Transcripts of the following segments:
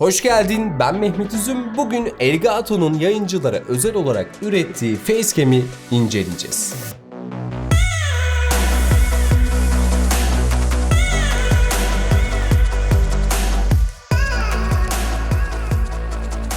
Hoş geldin, ben Mehmet Üzüm. Bugün Elgato'nun yayıncılara özel olarak ürettiği facecam'i inceleyeceğiz.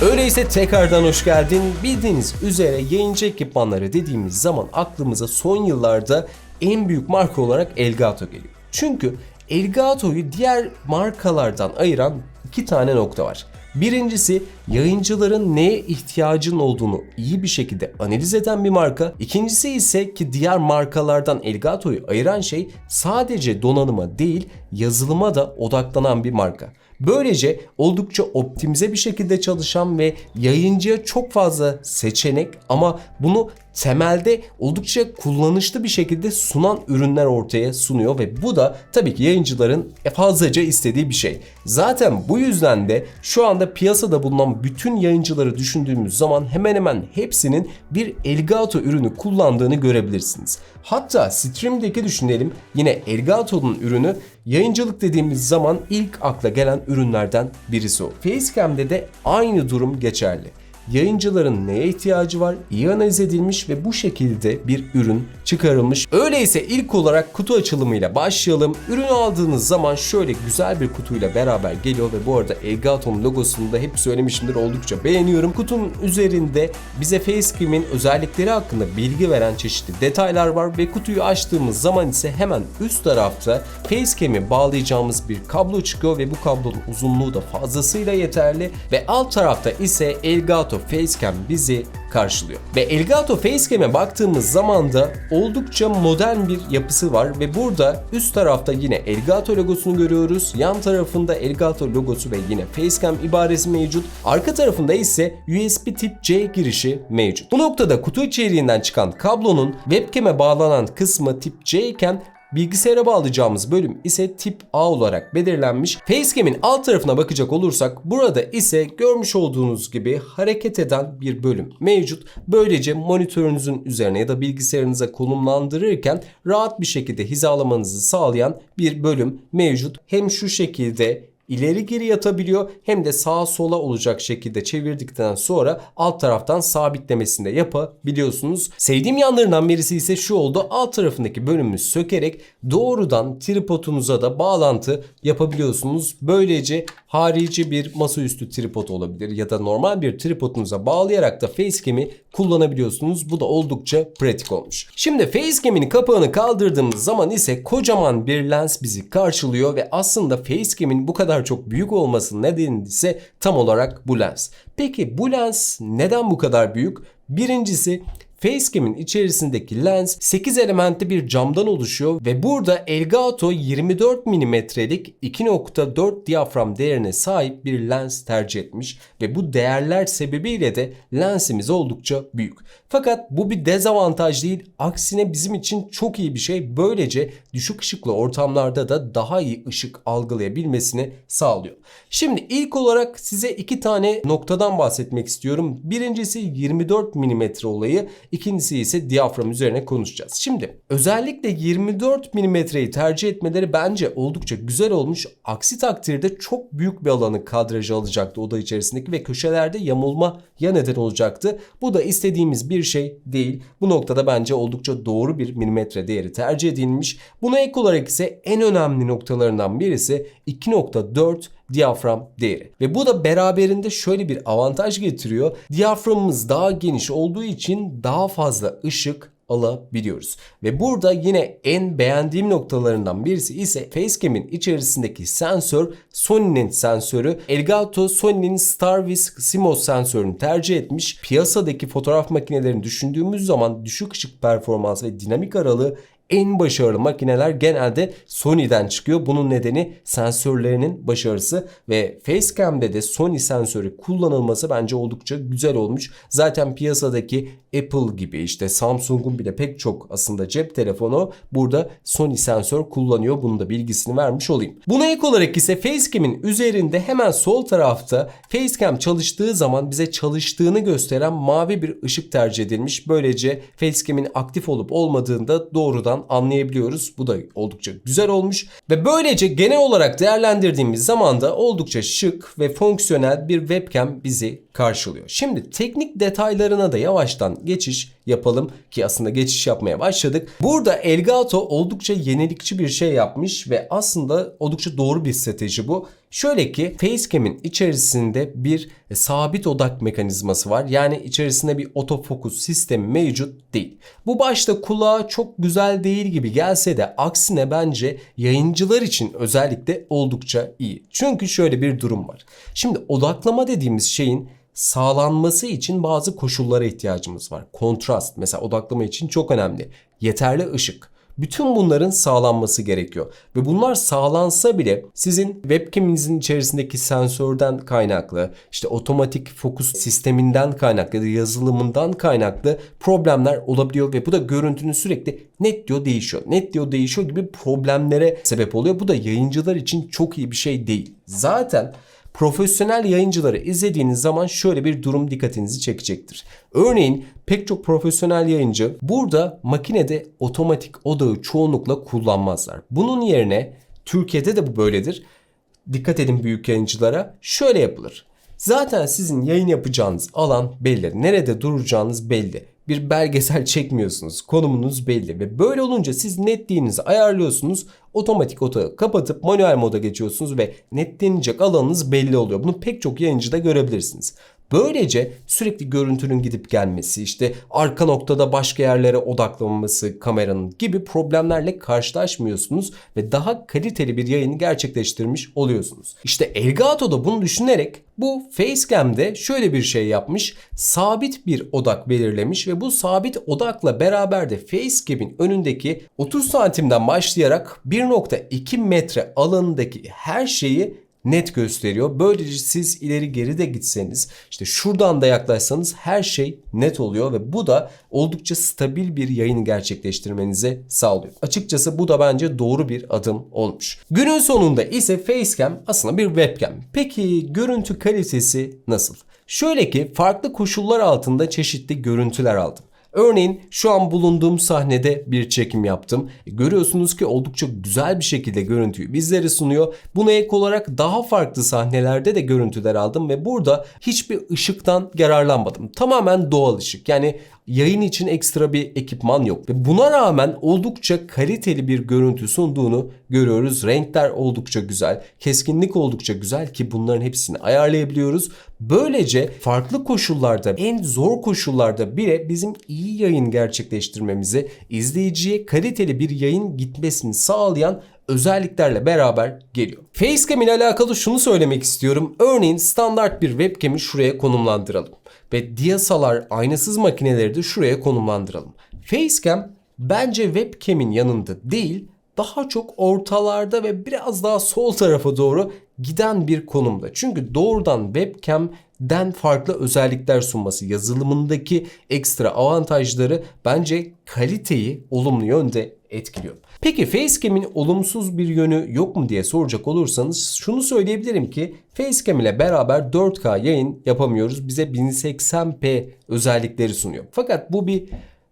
Öyleyse tekrardan hoş geldin. Bildiğiniz üzere yayıncı ekipmanları dediğimiz zaman aklımıza son yıllarda en büyük marka olarak Elgato geliyor. Çünkü Elgato'yu diğer markalardan ayıran iki tane nokta var. Birincisi yayıncıların neye ihtiyacın olduğunu iyi bir şekilde analiz eden bir marka. İkincisi ise ki diğer markalardan Elgato'yu ayıran şey sadece donanıma değil yazılıma da odaklanan bir marka. Böylece oldukça optimize bir şekilde çalışan ve yayıncıya çok fazla seçenek ama bunu temelde oldukça kullanışlı bir şekilde sunan ürünler ortaya sunuyor ve bu da tabii ki yayıncıların fazlaca istediği bir şey. Zaten bu yüzden de şu anda piyasada bulunan bütün yayıncıları düşündüğümüz zaman hemen hemen hepsinin bir Elgato ürünü kullandığını görebilirsiniz. Hatta Stream'deki düşünelim yine Elgato'nun ürünü yayıncılık dediğimiz zaman ilk akla gelen ürünlerden birisi o. Facecam'de de aynı durum geçerli yayıncıların neye ihtiyacı var iyi analiz edilmiş ve bu şekilde bir ürün çıkarılmış. Öyleyse ilk olarak kutu açılımıyla başlayalım. Ürünü aldığınız zaman şöyle güzel bir kutuyla beraber geliyor ve bu arada Elgato'nun logosunu da hep söylemişimdir oldukça beğeniyorum. Kutunun üzerinde bize Facecam'in özellikleri hakkında bilgi veren çeşitli detaylar var ve kutuyu açtığımız zaman ise hemen üst tarafta Facecam'i bağlayacağımız bir kablo çıkıyor ve bu kablonun uzunluğu da fazlasıyla yeterli ve alt tarafta ise Elgato Facecam bizi karşılıyor. Ve Elgato Facecam'e baktığımız zaman da oldukça modern bir yapısı var ve burada üst tarafta yine Elgato logosunu görüyoruz. Yan tarafında Elgato logosu ve yine Facecam ibaresi mevcut. Arka tarafında ise USB tip C girişi mevcut. Bu noktada kutu içeriğinden çıkan kablonun webcam'e bağlanan kısmı tip C iken Bilgisayara bağlayacağımız bölüm ise tip A olarak belirlenmiş. Facecam'in alt tarafına bakacak olursak burada ise görmüş olduğunuz gibi hareket eden bir bölüm mevcut. Böylece monitörünüzün üzerine ya da bilgisayarınıza konumlandırırken rahat bir şekilde hizalamanızı sağlayan bir bölüm mevcut. Hem şu şekilde ileri geri yatabiliyor hem de sağa sola olacak şekilde çevirdikten sonra alt taraftan sabitlemesini de yapabiliyorsunuz. Sevdiğim yanlarından birisi ise şu oldu. Alt tarafındaki bölümü sökerek doğrudan tripodunuza da bağlantı yapabiliyorsunuz. Böylece harici bir masaüstü tripod olabilir ya da normal bir tripodunuza bağlayarak da facecam'i kullanabiliyorsunuz. Bu da oldukça pratik olmuş. Şimdi facecam'in kapağını kaldırdığımız zaman ise kocaman bir lens bizi karşılıyor ve aslında facecam'in bu kadar çok büyük olmasının nedeni ise tam olarak bu lens. Peki bu lens neden bu kadar büyük? Birincisi Facecam'in içerisindeki lens 8 elementli bir camdan oluşuyor ve burada Elgato 24 mm'lik 2.4 diyafram değerine sahip bir lens tercih etmiş ve bu değerler sebebiyle de lensimiz oldukça büyük. Fakat bu bir dezavantaj değil, aksine bizim için çok iyi bir şey. Böylece düşük ışıklı ortamlarda da daha iyi ışık algılayabilmesini sağlıyor. Şimdi ilk olarak size iki tane noktadan bahsetmek istiyorum. Birincisi 24 mm olayı. İkincisi ise diyafram üzerine konuşacağız. Şimdi özellikle 24 milimetreyi tercih etmeleri bence oldukça güzel olmuş. Aksi takdirde çok büyük bir alanı kadraja alacaktı oda içerisindeki ve köşelerde yamulma ya neden olacaktı. Bu da istediğimiz bir şey değil. Bu noktada bence oldukça doğru bir milimetre değeri tercih edilmiş. Buna ek olarak ise en önemli noktalarından birisi 2.4 diyafram değeri. Ve bu da beraberinde şöyle bir avantaj getiriyor. Diyaframımız daha geniş olduğu için daha fazla ışık alabiliyoruz. Ve burada yine en beğendiğim noktalarından birisi ise Facecam'in içerisindeki sensör Sony'nin sensörü. Elgato Sony'nin StarViz CMOS sensörünü tercih etmiş. Piyasadaki fotoğraf makinelerini düşündüğümüz zaman düşük ışık performans ve dinamik aralığı en başarılı makineler genelde Sony'den çıkıyor. Bunun nedeni sensörlerinin başarısı ve Facecam'de de Sony sensörü kullanılması bence oldukça güzel olmuş. Zaten piyasadaki Apple gibi işte Samsung'un bile pek çok aslında cep telefonu burada Sony sensör kullanıyor. Bunun da bilgisini vermiş olayım. Buna ek olarak ise Facecam'in üzerinde hemen sol tarafta Facecam çalıştığı zaman bize çalıştığını gösteren mavi bir ışık tercih edilmiş. Böylece Facecam'in aktif olup olmadığında doğrudan an anlayabiliyoruz. Bu da oldukça güzel olmuş. Ve böylece genel olarak değerlendirdiğimiz zaman da oldukça şık ve fonksiyonel bir webcam bizi karşılıyor. Şimdi teknik detaylarına da yavaştan geçiş yapalım ki aslında geçiş yapmaya başladık. Burada Elgato oldukça yenilikçi bir şey yapmış ve aslında oldukça doğru bir strateji bu. Şöyle ki Facecam'in içerisinde bir sabit odak mekanizması var. Yani içerisinde bir otofokus sistemi mevcut değil. Bu başta kulağa çok güzel değil gibi gelse de aksine bence yayıncılar için özellikle oldukça iyi. Çünkü şöyle bir durum var. Şimdi odaklama dediğimiz şeyin sağlanması için bazı koşullara ihtiyacımız var. Kontrast mesela odaklama için çok önemli. Yeterli ışık. Bütün bunların sağlanması gerekiyor. Ve bunlar sağlansa bile sizin webcaminizin içerisindeki sensörden kaynaklı, işte otomatik fokus sisteminden kaynaklı ya da yazılımından kaynaklı problemler olabiliyor ve bu da görüntünün sürekli net diyor değişiyor. Net diyor değişiyor gibi problemlere sebep oluyor. Bu da yayıncılar için çok iyi bir şey değil. Zaten profesyonel yayıncıları izlediğiniz zaman şöyle bir durum dikkatinizi çekecektir. Örneğin pek çok profesyonel yayıncı burada makinede otomatik odağı çoğunlukla kullanmazlar. Bunun yerine Türkiye'de de bu böyledir. Dikkat edin büyük yayıncılara. Şöyle yapılır. Zaten sizin yayın yapacağınız alan belli. Nerede duracağınız belli bir belgesel çekmiyorsunuz. Konumunuz belli ve böyle olunca siz netliğinizi ayarlıyorsunuz. Otomatik otağı kapatıp manuel moda geçiyorsunuz ve netlenecek alanınız belli oluyor. Bunu pek çok yayıncıda görebilirsiniz. Böylece sürekli görüntünün gidip gelmesi, işte arka noktada başka yerlere odaklanması kameranın gibi problemlerle karşılaşmıyorsunuz ve daha kaliteli bir yayını gerçekleştirmiş oluyorsunuz. İşte Elgato da bunu düşünerek bu Facecam'de şöyle bir şey yapmış. Sabit bir odak belirlemiş ve bu sabit odakla beraber de Facecam'in önündeki 30 santimden başlayarak 1.2 metre alanındaki her şeyi net gösteriyor. Böylece siz ileri geri de gitseniz işte şuradan da yaklaşsanız her şey net oluyor ve bu da oldukça stabil bir yayın gerçekleştirmenize sağlıyor. Açıkçası bu da bence doğru bir adım olmuş. Günün sonunda ise Facecam aslında bir webcam. Peki görüntü kalitesi nasıl? Şöyle ki farklı koşullar altında çeşitli görüntüler aldım. Örneğin şu an bulunduğum sahnede bir çekim yaptım. E, görüyorsunuz ki oldukça güzel bir şekilde görüntüyü bizlere sunuyor. Buna ek olarak daha farklı sahnelerde de görüntüler aldım ve burada hiçbir ışıktan yararlanmadım. Tamamen doğal ışık. Yani yayın için ekstra bir ekipman yok. Ve buna rağmen oldukça kaliteli bir görüntü sunduğunu görüyoruz. Renkler oldukça güzel, keskinlik oldukça güzel ki bunların hepsini ayarlayabiliyoruz. Böylece farklı koşullarda, en zor koşullarda bile bizim iyi yayın gerçekleştirmemizi, izleyiciye kaliteli bir yayın gitmesini sağlayan özelliklerle beraber geliyor. Facecam ile alakalı şunu söylemek istiyorum. Örneğin standart bir webcam'i şuraya konumlandıralım ve DSLR aynasız makineleri de şuraya konumlandıralım. Facecam bence webcam'in yanında değil daha çok ortalarda ve biraz daha sol tarafa doğru giden bir konumda. Çünkü doğrudan webcam'den farklı özellikler sunması, yazılımındaki ekstra avantajları bence kaliteyi olumlu yönde etkiliyor. Peki Facecam'in olumsuz bir yönü yok mu diye soracak olursanız şunu söyleyebilirim ki Facecam ile beraber 4K yayın yapamıyoruz. Bize 1080p özellikleri sunuyor. Fakat bu bir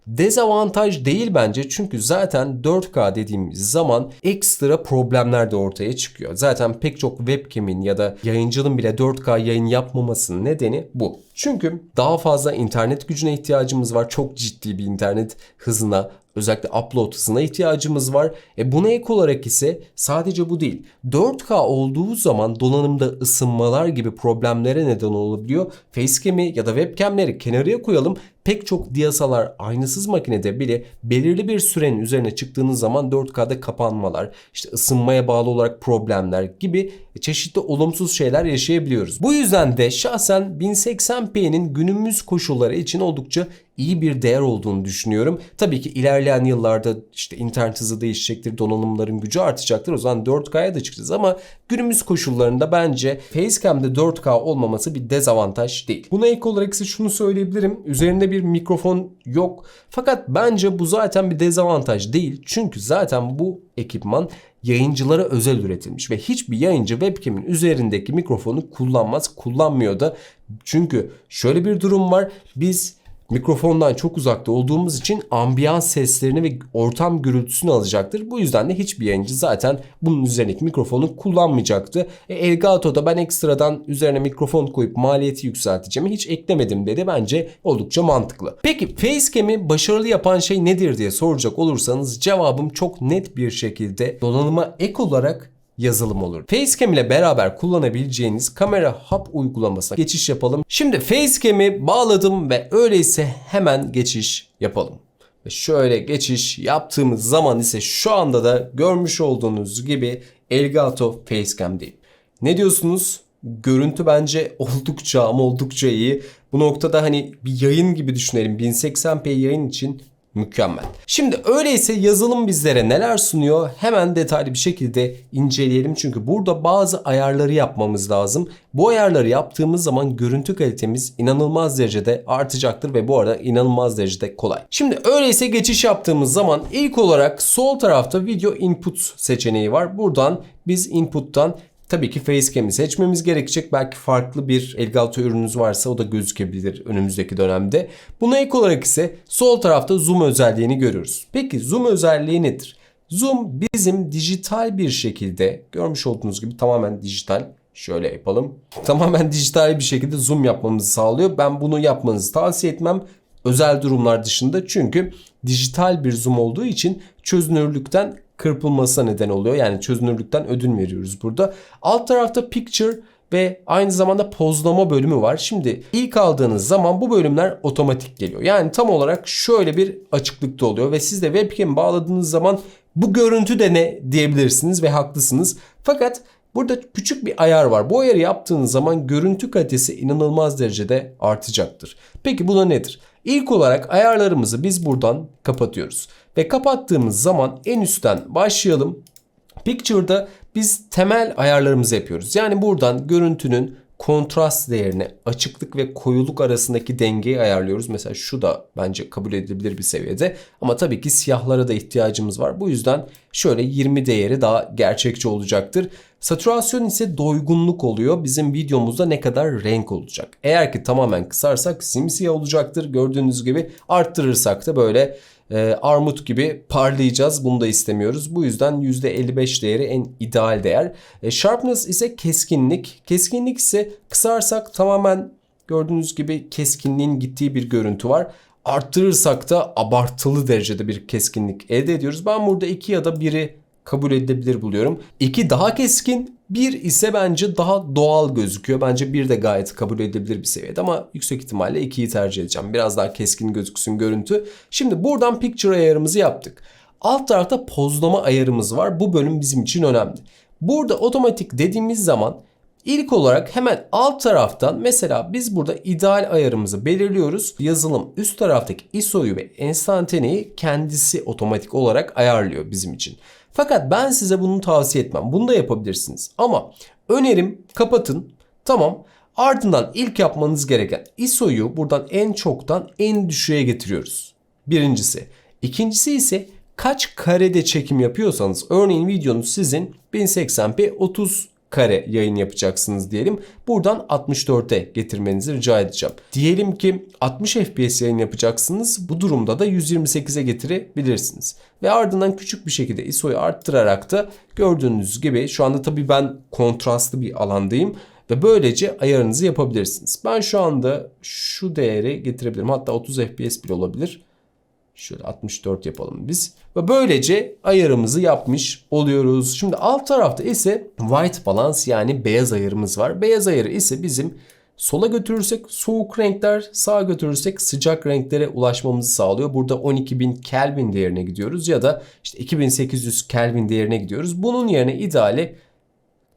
dezavantaj değil bence çünkü zaten 4K dediğimiz zaman ekstra problemler de ortaya çıkıyor. Zaten pek çok webcam'in ya da yayıncının bile 4K yayın yapmamasının nedeni bu. Çünkü daha fazla internet gücüne ihtiyacımız var. Çok ciddi bir internet hızına özellikle upload hızına ihtiyacımız var. E buna ek olarak ise sadece bu değil. 4K olduğu zaman donanımda ısınmalar gibi problemlere neden olabiliyor. Facecam'i ya da webcam'leri kenarıya koyalım. Pek çok DSLR aynısız makinede bile belirli bir sürenin üzerine çıktığınız zaman 4K'da kapanmalar, işte ısınmaya bağlı olarak problemler gibi çeşitli olumsuz şeyler yaşayabiliyoruz. Bu yüzden de şahsen 1080p'nin günümüz koşulları için oldukça iyi bir değer olduğunu düşünüyorum. Tabii ki ilerleyen yıllarda işte internet hızı değişecektir, donanımların gücü artacaktır. O zaman 4K'ya da çıkacağız ama günümüz koşullarında bence Facecam'de 4K olmaması bir dezavantaj değil. Buna ek olarak ise şunu söyleyebilirim. Üzerinde bir mikrofon yok. Fakat bence bu zaten bir dezavantaj değil. Çünkü zaten bu ekipman yayıncılara özel üretilmiş ve hiçbir yayıncı webcam'in üzerindeki mikrofonu kullanmaz, kullanmıyor da. Çünkü şöyle bir durum var. Biz mikrofondan çok uzakta olduğumuz için ambiyans seslerini ve ortam gürültüsünü alacaktır. Bu yüzden de hiçbir yayıncı zaten bunun üzerindeki mikrofonu kullanmayacaktı. E, Elgato'da ben ekstradan üzerine mikrofon koyup maliyeti yükselteceğimi hiç eklemedim dedi. Bence oldukça mantıklı. Peki Facecam'i başarılı yapan şey nedir diye soracak olursanız cevabım çok net bir şekilde donanıma ek olarak yazılım olur. Facecam ile beraber kullanabileceğiniz kamera hub uygulamasına geçiş yapalım. Şimdi Facecam'i bağladım ve öyleyse hemen geçiş yapalım. Ve şöyle geçiş yaptığımız zaman ise şu anda da görmüş olduğunuz gibi Elgato Facecam değil. Ne diyorsunuz? Görüntü bence oldukça ama oldukça iyi. Bu noktada hani bir yayın gibi düşünelim. 1080p yayın için mükemmel. Şimdi öyleyse yazılım bizlere neler sunuyor? Hemen detaylı bir şekilde inceleyelim. Çünkü burada bazı ayarları yapmamız lazım. Bu ayarları yaptığımız zaman görüntü kalitemiz inanılmaz derecede artacaktır ve bu arada inanılmaz derecede kolay. Şimdi öyleyse geçiş yaptığımız zaman ilk olarak sol tarafta video input seçeneği var. Buradan biz input'tan Tabii ki Facecam'i seçmemiz gerekecek. Belki farklı bir Elgato ürününüz varsa o da gözükebilir önümüzdeki dönemde. Buna ek olarak ise sol tarafta zoom özelliğini görüyoruz. Peki zoom özelliği nedir? Zoom bizim dijital bir şekilde görmüş olduğunuz gibi tamamen dijital. Şöyle yapalım. Tamamen dijital bir şekilde zoom yapmamızı sağlıyor. Ben bunu yapmanızı tavsiye etmem özel durumlar dışında çünkü dijital bir zoom olduğu için çözünürlükten kırpılmasına neden oluyor. Yani çözünürlükten ödün veriyoruz burada. Alt tarafta picture ve aynı zamanda pozlama bölümü var. Şimdi ilk aldığınız zaman bu bölümler otomatik geliyor. Yani tam olarak şöyle bir açıklıkta oluyor ve siz de webcam bağladığınız zaman bu görüntü de ne diyebilirsiniz ve haklısınız. Fakat Burada küçük bir ayar var. Bu ayarı yaptığınız zaman görüntü kalitesi inanılmaz derecede artacaktır. Peki bu da nedir? İlk olarak ayarlarımızı biz buradan kapatıyoruz. Ve kapattığımız zaman en üstten başlayalım. Picture'da biz temel ayarlarımızı yapıyoruz. Yani buradan görüntünün kontrast değerini, açıklık ve koyuluk arasındaki dengeyi ayarlıyoruz. Mesela şu da bence kabul edilebilir bir seviyede. Ama tabii ki siyahlara da ihtiyacımız var. Bu yüzden şöyle 20 değeri daha gerçekçi olacaktır. Saturasyon ise doygunluk oluyor. Bizim videomuzda ne kadar renk olacak. Eğer ki tamamen kısarsak simsiyah olacaktır. Gördüğünüz gibi arttırırsak da böyle e, armut gibi parlayacağız. Bunu da istemiyoruz. Bu yüzden %55 değeri en ideal değer. E, sharpness ise keskinlik. Keskinlik ise kısarsak tamamen gördüğünüz gibi keskinliğin gittiği bir görüntü var. Arttırırsak da abartılı derecede bir keskinlik elde ediyoruz. Ben burada 2 ya da 1'i kabul edilebilir buluyorum. 2 daha keskin, 1 ise bence daha doğal gözüküyor. Bence 1 de gayet kabul edilebilir bir seviyede ama yüksek ihtimalle 2'yi tercih edeceğim. Biraz daha keskin gözüksün görüntü. Şimdi buradan picture ayarımızı yaptık. Alt tarafta pozlama ayarımız var. Bu bölüm bizim için önemli. Burada otomatik dediğimiz zaman İlk olarak hemen alt taraftan mesela biz burada ideal ayarımızı belirliyoruz. Yazılım üst taraftaki ISO'yu ve enstantaneyi kendisi otomatik olarak ayarlıyor bizim için. Fakat ben size bunu tavsiye etmem. Bunu da yapabilirsiniz. Ama önerim kapatın. Tamam. Ardından ilk yapmanız gereken ISO'yu buradan en çoktan en düşüğe getiriyoruz. Birincisi. İkincisi ise kaç karede çekim yapıyorsanız örneğin videonuz sizin 1080p 30 kare yayın yapacaksınız diyelim. Buradan 64'e getirmenizi rica edeceğim. Diyelim ki 60 FPS yayın yapacaksınız. Bu durumda da 128'e getirebilirsiniz. Ve ardından küçük bir şekilde ISO'yu arttırarak da gördüğünüz gibi şu anda tabii ben kontrastlı bir alandayım ve böylece ayarınızı yapabilirsiniz. Ben şu anda şu değeri getirebilirim. Hatta 30 FPS bile olabilir. Şöyle 64 yapalım biz. Ve böylece ayarımızı yapmış oluyoruz. Şimdi alt tarafta ise white balance yani beyaz ayarımız var. Beyaz ayarı ise bizim sola götürürsek soğuk renkler, sağa götürürsek sıcak renklere ulaşmamızı sağlıyor. Burada 12.000 Kelvin değerine gidiyoruz ya da işte 2800 Kelvin değerine gidiyoruz. Bunun yerine ideali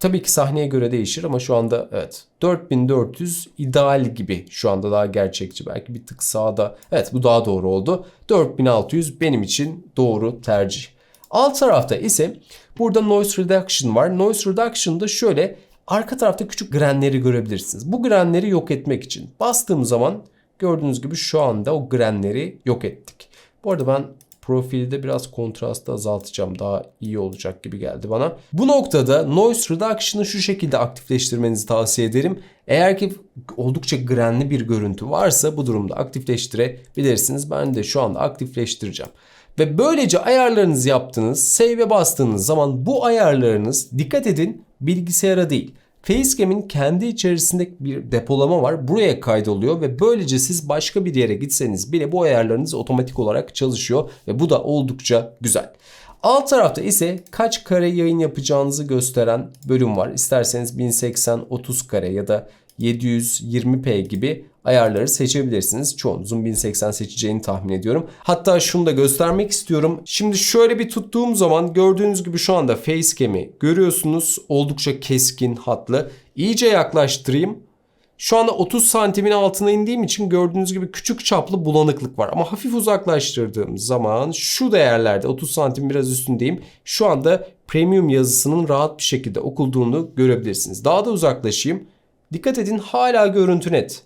Tabii ki sahneye göre değişir ama şu anda evet 4400 ideal gibi şu anda daha gerçekçi. Belki bir tık sağda. Evet bu daha doğru oldu. 4600 benim için doğru tercih. Alt tarafta ise burada noise reduction var. Noise reduction'da şöyle arka tarafta küçük grenleri görebilirsiniz. Bu grenleri yok etmek için bastığım zaman gördüğünüz gibi şu anda o grenleri yok ettik. Bu arada ben profilde biraz kontrastı azaltacağım. Daha iyi olacak gibi geldi bana. Bu noktada noise reduction'ı şu şekilde aktifleştirmenizi tavsiye ederim. Eğer ki oldukça grenli bir görüntü varsa bu durumda aktifleştirebilirsiniz. Ben de şu anda aktifleştireceğim. Ve böylece ayarlarınızı yaptınız, save'e bastığınız zaman bu ayarlarınız dikkat edin bilgisayara değil. Facecam'in kendi içerisinde bir depolama var. Buraya kaydoluyor ve böylece siz başka bir yere gitseniz bile bu ayarlarınız otomatik olarak çalışıyor ve bu da oldukça güzel. Alt tarafta ise kaç kare yayın yapacağınızı gösteren bölüm var. İsterseniz 1080 30 kare ya da 720p gibi ayarları seçebilirsiniz. Çoğunuzun 1080 seçeceğini tahmin ediyorum. Hatta şunu da göstermek istiyorum. Şimdi şöyle bir tuttuğum zaman gördüğünüz gibi şu anda facecam'i görüyorsunuz. Oldukça keskin hatlı. İyice yaklaştırayım. Şu anda 30 santimin altına indiğim için gördüğünüz gibi küçük çaplı bulanıklık var. Ama hafif uzaklaştırdığım zaman şu değerlerde 30 santim biraz üstündeyim. Şu anda premium yazısının rahat bir şekilde okunduğunu görebilirsiniz. Daha da uzaklaşayım. Dikkat edin hala görüntü net.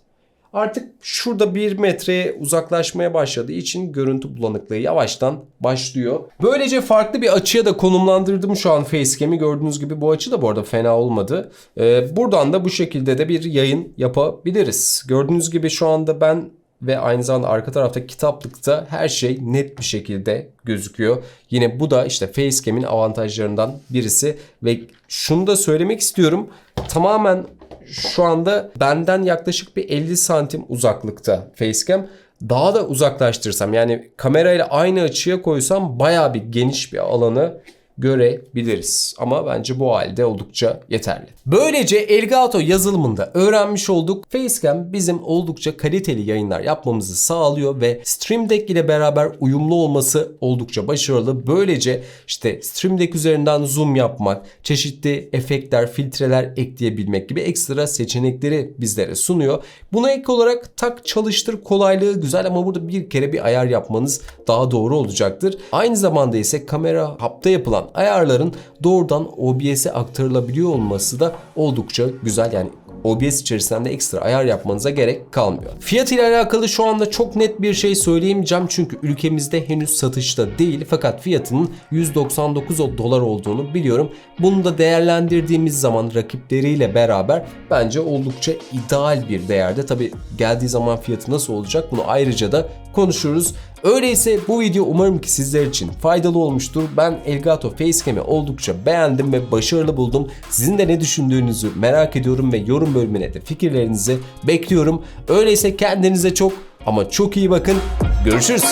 Artık şurada bir metreye uzaklaşmaya başladığı için görüntü bulanıklığı yavaştan başlıyor. Böylece farklı bir açıya da konumlandırdım şu an facecam'i. Gördüğünüz gibi bu açı da bu arada fena olmadı. Ee, buradan da bu şekilde de bir yayın yapabiliriz. Gördüğünüz gibi şu anda ben ve aynı zamanda arka tarafta kitaplıkta her şey net bir şekilde gözüküyor. Yine bu da işte Facecam'in avantajlarından birisi ve şunu da söylemek istiyorum. Tamamen şu anda benden yaklaşık bir 50 santim uzaklıkta Facecam. Daha da uzaklaştırsam yani kamerayla aynı açıya koysam baya bir geniş bir alanı görebiliriz. Ama bence bu halde oldukça yeterli. Böylece Elgato yazılımında öğrenmiş olduk. Facecam bizim oldukça kaliteli yayınlar yapmamızı sağlıyor ve Stream Deck ile beraber uyumlu olması oldukça başarılı. Böylece işte Stream Deck üzerinden zoom yapmak, çeşitli efektler, filtreler ekleyebilmek gibi ekstra seçenekleri bizlere sunuyor. Buna ek olarak tak çalıştır kolaylığı güzel ama burada bir kere bir ayar yapmanız daha doğru olacaktır. Aynı zamanda ise kamera hapta yapılan ayarların doğrudan OBS'e aktarılabiliyor olması da oldukça güzel. Yani OBS içerisinden de ekstra ayar yapmanıza gerek kalmıyor. Fiyat ile alakalı şu anda çok net bir şey söyleyemeyeceğim çünkü ülkemizde henüz satışta değil fakat fiyatının 199 dolar olduğunu biliyorum. Bunu da değerlendirdiğimiz zaman rakipleriyle beraber bence oldukça ideal bir değerde. Tabi geldiği zaman fiyatı nasıl olacak bunu ayrıca da konuşuruz. Öyleyse bu video umarım ki sizler için faydalı olmuştur. Ben Elgato Facecam'i oldukça beğendim ve başarılı buldum. Sizin de ne düşündüğünüzü merak ediyorum ve yorum bölümüne de fikirlerinizi bekliyorum. Öyleyse kendinize çok ama çok iyi bakın. Görüşürüz.